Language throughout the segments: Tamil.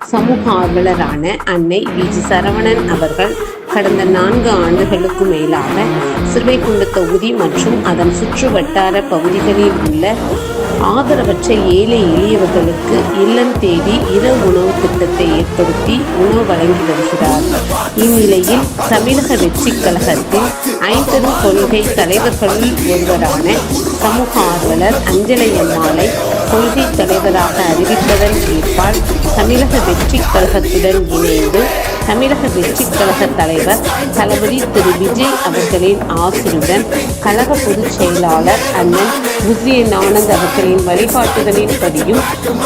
சமூக ஆர்வலரான அன்னை விஜி சரவணன் அவர்கள் கடந்த நான்கு ஆண்டுகளுக்கு மேலாக சிறுவைக்குண்டு தொகுதி மற்றும் அதன் சுற்று வட்டார பகுதிகளில் உள்ள ஆதரவற்ற ஏழை எளியவர்களுக்கு இல்லம் தேடி இரவு உணவு திட்டத்தை ஏற்படுத்தி உணவு வழங்கி வருகிறார். இந்நிலையில் தமிழக வெற்றிக் கழகத்தில் ஐம்பெரும் கொள்கை தலைவர்களுள் ஒருவரான சமூக ஆர்வலர் அஞ்சலை அம்மாளை கொள்கை தலைவராக அறிவித்ததன் ஏற்பால் தமிழக வெற்றிக் கழகத்துடன் இணைந்து தமிழக வெற்றிக் கழக தலைவர் தளபதி திரு. விஜய் அவர்களின் ஆசிரியுடன் கழக பொதுச் செயலாளர் அண்ணன் உசியன் ஆனந்த் அவர்களின் வழிகாட்டுதலின்படியும்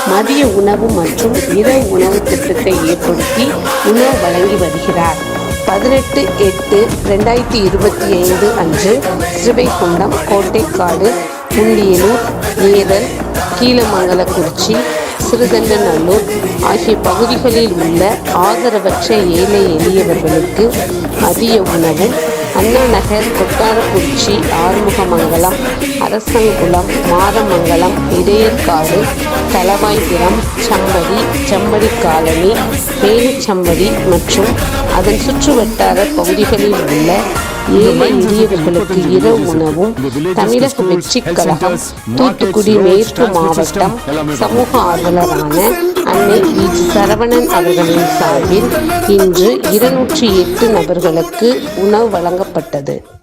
மதிய உணவு மற்றும் இரவு உணவு திட்டத்தை ஏற்படுத்தி உணவு வழங்கி வருகிறார். பதினெட்டு எட்டு ரெண்டாயிரத்தி இருபத்தி ஐந்து அன்று ஸ்ரீவைகுண்டம் கோட்டைக்காடு புண்டியலூர் ஏரல் கீழமங்கலக்குறிச்சி சிறுதண்டநல்லூர் ஆகிய பகுதிகளில் உள்ள ஆதரவற்ற ஏழை எளியவர்களுக்கு மதிய உணவும் அண்ணா நகர் கொட்டாரக்குறிச்சி ஆறுமுகமங்கலம் அரசங்குளம் மாதமங்கலம் இடையற்காடு தலவாய்புரம் சம்படி சம்படி காலனி மேலுச்சம்படி மற்றும் அதன் சுற்றுவட்டார பகுதிகளில் உள்ள ஏழை எளியவர்களுக்கு இரவு உணவும் தமிழக வெற்றிக் கழகம் தூத்துக்குடி மேற்கு மாவட்டம் சமூக ஆர்வலரான அன்னை வி. சரவணன் அவர்களின் சார்பில் இன்று இருநூற்றி எட்டு நபர்களுக்கு உணவு வழங்கப்பட்டது.